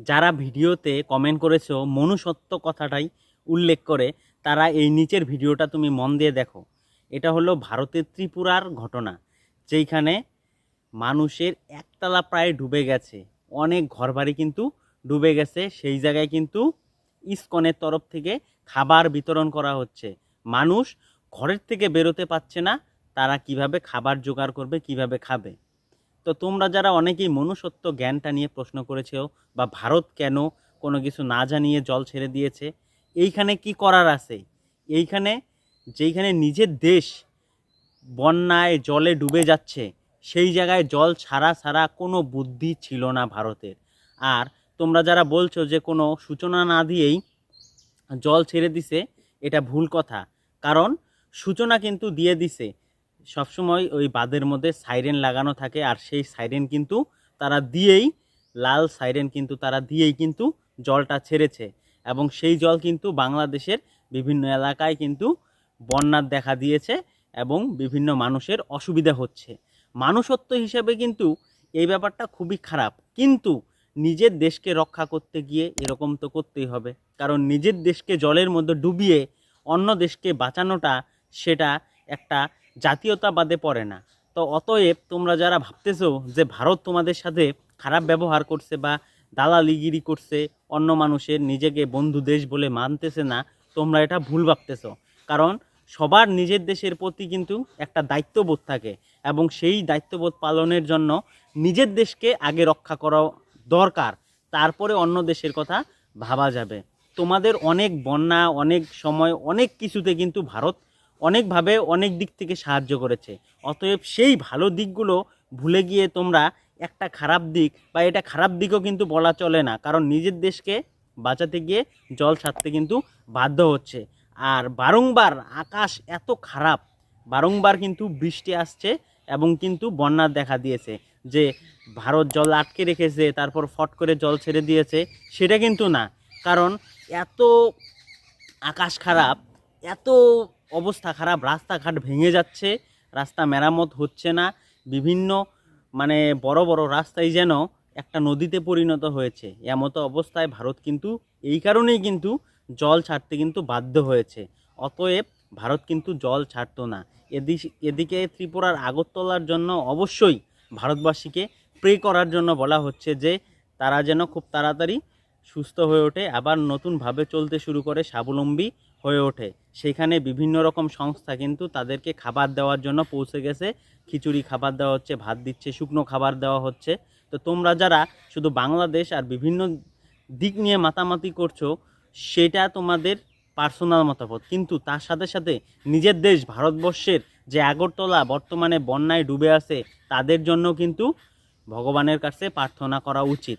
যারা ভিডিওতে কমেন্ট করেছ মনুষ্যত্ব কথাটাই উল্লেখ করে, তারা এই নিচের ভিডিওটা তুমি মন দিয়ে দেখো। এটা হলো ভারতের ত্রিপুরার ঘটনা, যেইখানে মানুষের একতলা প্রায় ডুবে গেছে। অনেক ঘরবাড়ি কিন্তু ডুবে গেছে, সেই জায়গায় কিন্তু ইসকনের তরফ থেকে খাবার বিতরণ করা হচ্ছে। মানুষ ঘরের থেকে বেরোতে পারছে না, তারা কীভাবে খাবার জোগাড় করবে, কীভাবে খাবে? তো তোমরা যারা অনেকেই মনুষ্যত্ব জ্ঞানটা নিয়ে প্রশ্ন করেছ বা ভারত কেন কোনো কিছু না জানিয়ে জল ছেড়ে দিয়েছে, এইখানে কি করার আছে? এইখানে যেইখানে নিজের দেশ বন্যায় জলে ডুবে যাচ্ছে, সেই জায়গায় জল ছাড়া ছাড়া কোনো বুদ্ধি ছিল না ভারতের। আর তোমরা যারা বলছো যে কোনো সূচনা না দিয়েই জল ছেড়ে দিছে, এটা ভুল কথা। কারণ সূচনা কিন্তু দিয়ে দিছে। সবসময় ওই বাঁধের মধ্যে সাইরেন লাগানো থাকে আর সেই সাইরেন কিন্তু তারা দিয়েই, লাল সাইরেন কিন্তু তারা দিয়েই কিন্তু জলটা ছেড়েছে। এবং সেই জল কিন্তু বাংলাদেশের বিভিন্ন এলাকায় কিন্তু বন্যার দেখা দিয়েছে এবং বিভিন্ন মানুষের অসুবিধা হচ্ছে। মানুষত্ব হিসেবে কিন্তু এই ব্যাপারটা খুবই খারাপ। কিন্তু নিজের দেশকে রক্ষা করতে গিয়ে এরকম তো করতেই হবে। কারণ নিজের দেশকে জলের মধ্যে ডুবিয়ে অন্য দেশকে বাঁচানোটা, সেটা একটা জাতীয়তাবাদে পড়ে না। তো অতএব তোমরা যারা ভাবতেছো যে ভারত তোমাদের সাথে খারাপ ব্যবহার করছে বা দালালিগিরি করছে, অন্য মানুষের নিজেকে বন্ধু দেশ বলে মানতেছে না, তোমরা এটা ভুল ভাবতেছো। কারণ সবার নিজের দেশের প্রতি কিন্তু একটা দায়িত্ববোধ থাকে এবং সেই দায়িত্ববোধ পালনের জন্য নিজের দেশকে আগে রক্ষা করা দরকার, তারপরে অন্য দেশের কথা ভাবা যাবে। তোমাদের অনেক বন্যা, অনেক সময় অনেক কিছুতে কিন্তু ভারত অনেকভাবে অনেক দিক থেকে সাহায্য করেছে। অতএব সেই ভালো দিকগুলো ভুলে গিয়ে তোমরা একটা খারাপ দিক বা এটা খারাপ দিকও কিন্তু বলা চলে না। কারণ নিজের দেশকে বাঁচাতে গিয়ে জল ছাড়তে কিন্তু বাধ্য হচ্ছে। আর বারংবার আকাশ এত খারাপ, বারংবার কিন্তু বৃষ্টি আসছে এবং কিন্তু বন্যার দেখা দিয়েছে। যে ভারত জল আটকে রেখেছে, তারপর ফট করে জল ছেড়ে দিয়েছে, সেটা কিন্তু না। কারণ এত আকাশ খারাপ এত অবস্থা খারাপ, রাস্তাঘাট ভেঙে যাচ্ছে, রাস্তা মেরামত হচ্ছে না, বিভিন্ন মানে বড় বড় রাস্তায় যেন একটা নদীতে পরিণত হয়েছে। এমতো অবস্থায় ভারত কিন্তু এই কারণেই কিন্তু জল ছাড়তে কিন্তু বাধ্য হয়েছে। অতএব ভারত কিন্তু জল ছাড়তো না। এদিক এদিকে ত্রিপুরার আগরতলার জন্য অবশ্যই ভারতবাসীকে প্রে করার জন্য বলা হচ্ছে যে, তারা যেন খুব তাড়াতাড়ি সুস্থ হয়ে ওঠে, আবার নতুনভাবে চলতে শুরু করে স্বাবলম্বী হয়ে ওঠে। সেখানে বিভিন্ন রকম সংস্থা কিন্তু তাদেরকে খাবার দেওয়ার জন্য পৌঁছে গেছে। খিচুড়ি খাবার দেওয়া হচ্ছে, ভাত দিচ্ছে, শুকনো খাবার দেওয়া হচ্ছে। তো তোমরা যারা শুধু বাংলাদেশ আর বিভিন্ন দিক নিয়ে মাতামাতি করছ, সেটা তোমাদের পার্সোনাল মতামত। কিন্তু তার সাথে সাথে নিজের দেশ, ভারতবর্ষের যে আগরতলা বর্তমানে বন্যায় ডুবে আছে, তাদের জন্য কিন্তু ভগবানের কাছে প্রার্থনা করা উচিত।